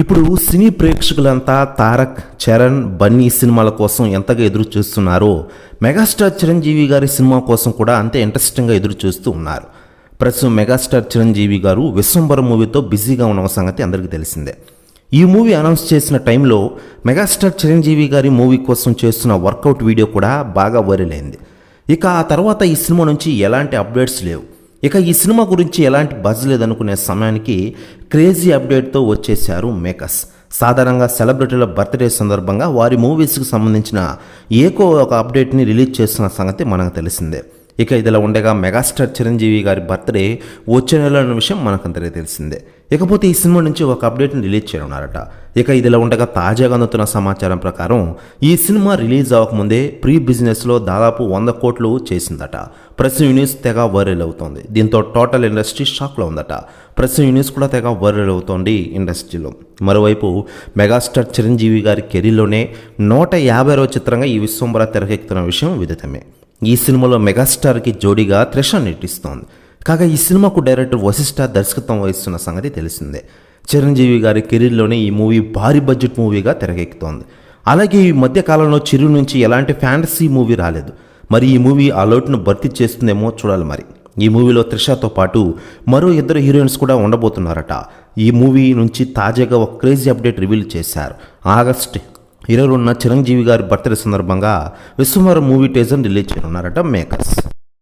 ఇప్పుడు సినీ ప్రేక్షకులంతా తారక్ చరణ్ బన్నీ సినిమాల కోసం ఎంతగా ఎదురు చూస్తున్నారో మెగాస్టార్ చిరంజీవి గారి సినిమా కోసం కూడా అంతే ఇంట్రెస్టింగ్గా ఎదురు చూస్తూ ఉన్నారు. ప్రస్తుతం మెగాస్టార్ చిరంజీవి గారు విశ్వంబరం మూవీతో బిజీగా ఉన్న సంగతి అందరికీ తెలిసిందే. ఈ మూవీ అనౌన్స్ చేసిన టైంలో మెగాస్టార్ చిరంజీవి గారి మూవీ కోసం చేస్తున్న వర్కౌట్ వీడియో కూడా బాగా వైరల్ అయింది. ఇక ఆ తర్వాత ఈ సినిమా నుంచి ఎలాంటి అప్డేట్స్ లేవు. ఇక ఈ సినిమా గురించి ఎలాంటి బజ్ లేదనుకునే సమయానికి క్రేజీ అప్డేట్తో వచ్చేశారు మేకర్స్ సాధారణంగా సెలబ్రిటీల బర్త్డే సందర్భంగా వారి మూవీస్కి సంబంధించిన ఏకో ఒక అప్డేట్ని రిలీజ్ చేస్తున్న సంగతి మనకు తెలిసిందే. ఇక ఇదిలా ఉండగా మెగాస్టార్ చిరంజీవి గారి బర్త్డే వచ్చే నెల అన్న విషయం మనకందరికీ తెలిసిందే. ఇకపోతే ఈ సినిమా నుంచి ఒక అప్డేట్ని రిలీజ్ చేయనున్నారట. ఇక ఇదిలా ఉండగా తాజాగా అందుతున్న సమాచారం ప్రకారం ఈ సినిమా రిలీజ్ అవ్వకముందే ప్రీ బిజినెస్లో దాదాపు వంద కోట్లు చేసిందట. ప్రెస్ యూనిస్ తెగ వైరల్ అవుతోంది. దీంతో టోటల్ ఇండస్ట్రీ షాక్లో ఉందట. ప్రెస్ యూనిస్ కూడా తెగ వైరల్ అవుతోంది ఇండస్ట్రీలో. మరోవైపు మెగాస్టార్ చిరంజీవి గారి కెరీర్లోనే నూట యాభైవ చిత్రంగా ఈ విశ్వంబర తెరకెక్కుతున్న విషయం విదితమే. ఈ సినిమాలో మెగాస్టార్కి జోడీగా త్రిష నటిస్తోంది. కాగా ఈ సినిమాకు డైరెక్టర్ వశిష్ఠ దర్శకత్వం వహిస్తున్న సంగతి తెలిసిందే. చిరంజీవి గారి కెరీర్లోనే ఈ మూవీ భారీ బడ్జెట్ మూవీగా తెరకెక్కుతోంది. అలాగే ఈ మధ్య కాలంలో చిరు నుంచి ఎలాంటి ఫ్యాంటసీ మూవీ రాలేదు. మరి ఈ మూవీ ఆ లోటును భర్తీ చేస్తుందేమో చూడాలి మరి. ఈ మూవీలో త్రిషతో పాటు మరో ఇద్దరు హీరోయిన్స్ కూడా ఉండబోతున్నారట. ఈ మూవీ నుంచి తాజాగా ఒక క్రేజీ అప్డేట్ రివీల్ చేశారు. ఆగస్ట్ ఇరవై రెండున చిరంజీవి గారి బర్త్డే సందర్భంగా విశ్వమర మూవీ టేజర్ రిలీజ్ చేయనున్నారట మేకర్స్.